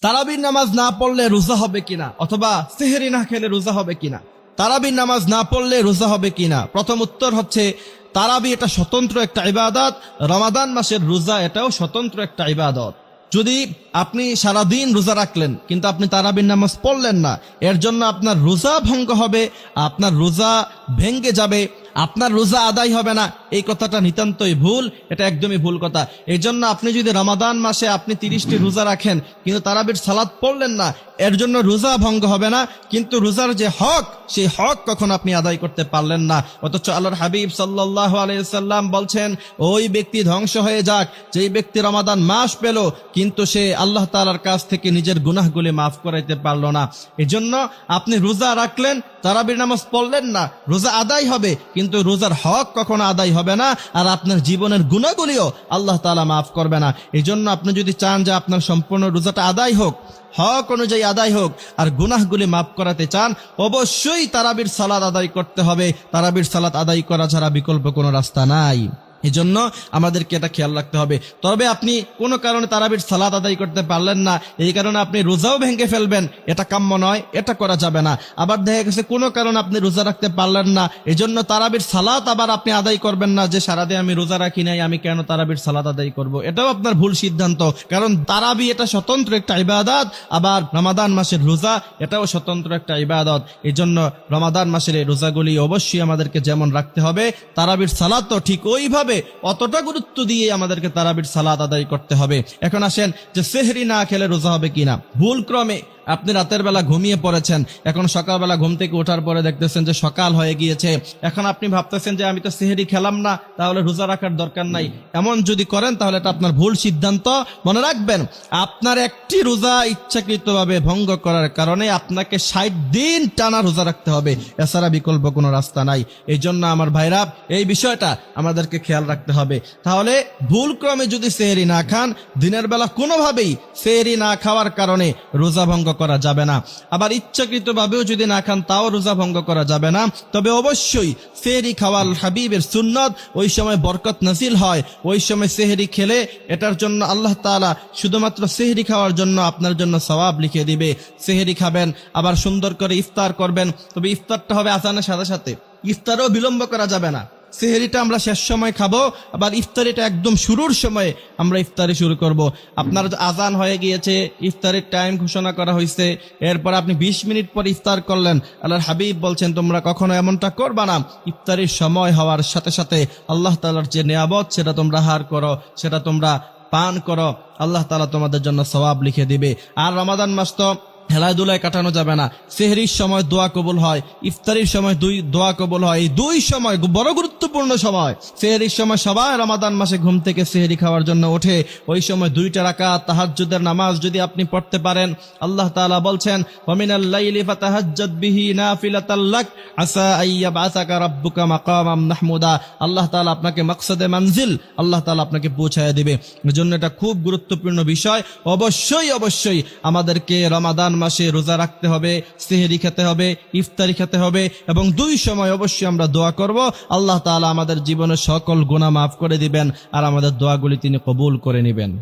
তারাবির নামাজ না পড়লে রোজা হবে কিনা? অথবা সেহেরি না খেলে রোজা হবে কিনা? তারাবির নামাজ না পড়লে রোজা হবে কিনা? প্রথম উত্তর হচ্ছে, তারাবি এটা স্বতন্ত্র একটা ইবাদত, রমাদান মাসের রোজা এটাও স্বতন্ত্র একটা ইবাদত। যদি আপনি সারাদিন রোজা রাখলেন, কিন্তু আপনি তারাবির নামাজ পড়লেন না, এর জন্য আপনার রোজা ভঙ্গ হবে, আপনার রোজা ভেঙ্গে যাবে আপনার রোজা আদায় হবে না। এই কথাটা নিতান্তই ভুল, এটা একদমই ভুল কথা। এই জন্য আপনি যদি রমাদান মাসে আপনি তিরিশটি রোজা রাখেন, কিন্তু তারাবির সালাদ পড়লেন না এর জন্য রোজা ভঙ্গ হবে না, কিন্তু রোজার যে হক, সেই হক কখন আপনি আদায় করতে পারলেন না। অথচ আল্লাহর হাবিব সাল্লাহ আলাইসাল্লাম বলছেন, ওই ব্যক্তি ধ্বংস হয়ে যাক, যেই ব্যক্তি রমাদান মাস পেল, কিন্তু সে আল্লাহ তালার কাছ থেকে নিজের গুনাহগুলি মাফ করাইতে পারল না। এজন্য আপনি রোজা রাখলেন, তারাবির নামাজ পড়লেন না, রোজা আদায় হবে, কিন্তু রোজার হক কখনো আদায় হবে না, আর আপনার জীবনের গুণাগুলিও আল্লাহ তালা মাফ করবে না। এই জন্য আপনি যদি চান যে আপনার সম্পূর্ণ রোজাটা আদায় হোক হক অনুযায়ী আদায় হোক, আর গুনাহগুলি মাফ করাতে চান, অবশ্যই তারাবির সালাদ আদায় করতে হবে। তারাবির সালাদ আদায় করা ছাড়া বিকল্প কোনো রাস্তা নাই। এই জন্য আমাদেরকে এটা খেয়াল রাখতে হবে। তবে আপনি কোনো কারণে তারাবির সালাদ আদায় করতে পারলেন না, এই কারণে আপনি রোজাও ভেঙে ফেলবেন। এটা কাম্য নয়, এটা করা যাবে না। আবার দেখা গেছে কোনো কারণে আপনি রোজা রাখতে পারলেন না এই জন্য তারাবির সালাত আবার আপনি আদায় করবেন না যে সারাদে আমি রোজা রাখি নাই, আমি কেন তারাবির সালাদ আদায় করব? এটাও আপনার ভুল সিদ্ধান্ত। কারণ তারাবি এটা স্বতন্ত্র একটা ইবাদত, আবার রমাদান মাসের রোজা এটাও স্বতন্ত্র একটা ইবাদত। এই জন্য রমাদান মাসের এই রোজাগুলি অবশ্যই আমাদেরকে যেমন রাখতে হবে, তারাবির সালাদ তো ঠিক ওইভাবে অতটা গুরুত্ব দিয়ে আমাদেরকে তারাবির সালাদ আদায় করতে হবে। এখন আসেন যে সেহরি না খেলে রোজা হবে কিনা। ভুল ক্রমে আপনি রাতের বেলা ঘুমিয়ে পড়েছেন। এখন সকালবেলা ঘুম থেকে ওঠার পরে দেখতেছেন যে সকাল হয়ে গিয়েছে। এখন আপনি ভাবতেছেন যে আমি তো সেহেরি খেলাম না, তাহলে রোজা রাখার দরকার নাই। এমন যদি করেন, তাহলে এটা আপনার ভুল সিদ্ধান্ত। মনে রাখবেন, আপনার একটি রোজা ইচ্ছাকৃতভাবে ভঙ্গ করার কারণে আপনাকে ষাট দিন টানা রোজা রাখতে হবে। এছাড়া বিকল্প কোনো রাস্তা নাই। এই জন্য আমার ভাইরা, এই বিষয়টা আমাদেরকে খেয়াল রাখতে হবে। তাহলে ভুল ক্রমে যদি সেহেরি না খান, দিনের বেলা কোনোভাবেই সেহেরি না খাওয়ার কারণে রোজা ভঙ্গ করা যাবে না। আবার ইচ্ছাকৃতভাবেও যদি না খান, তাও রোজা ভঙ্গ করা যাবে না। তবে অবশ্যই সেহরি খাওয়াল হাবিবের সুন্নত ওই সময় বরকত নাসিল হয়। ওই সময় সেহরি খেলে এটার জন্য আল্লাহ তাআলা শুধুমাত্র সেহরি খাওয়ার জন্য আপনার জন্য সওয়াব লিখে দিবে। সেহরি খাবেন, আবার সুন্দর করে ইফতার করবেন। তবে ইফতারটা হবে আসানের সাথে সাথে। ইফতারও বিলম্ব করা যাবে না। সেহেরিটা আমরা শেষ সময় খাব, আবার ইফতারিটা একদম শুরুর সময়ে আমরা ইফতারি শুরু করব। আপনার আজান হয়ে গিয়েছে, ইফতারির টাইম ঘোষণা করা হয়েছে এরপর আপনি ২০ মিনিট পর ইফতার করলেন, আল্লাহর হাবিব বলছেন, তোমরা কখনো এমনটা করবা না। ইফতারির সময় হওয়ার সাথে সাথে আল্লাহ তালার যে নেয়াবত সেটা তোমরা হার করো, সেটা তোমরা পান করো। আল্লাহ তালা তোমাদের জন্য সবাব লিখে দিবে। আর রমাদান মাস তো খেলাধুলায় কাটানো যাবে না। সেহরির সময় দোয়া কবুল হয়, ইফতারির সময় দুই, দোয়া কবুল হয়। এই দুই সময় বড় গুরুত্বপূর্ণ সময়। সেহরির সময় সবাই রমাদান মাসে ঘুম থেকে সেহরি খাওয়ার জন্য ওঠে। ওই সময় দুইটা রাকা তাহাজ্জুদের নামাজ যদি আপনি পড়তে পারেন। আল্লাহ তাআলা বলছেন পৌঁছায় এটা খুব গুরুত্বপূর্ণ বিষয়। অবশ্যই অবশ্যই আমাদেরকে রমাদান মাসে রোজা রাখতে হবে, সেহেরি খেতে হবে, ইফতারি খেতে হবে এবং দুই সময় অবশ্যই আমরা দোয়া করব। আল্লাহ আমাদের জীবনের সকল গুণা মাফ করে দিবেন আর আমাদের দোয়াগুলি তিনি কবুল করে নেবেন।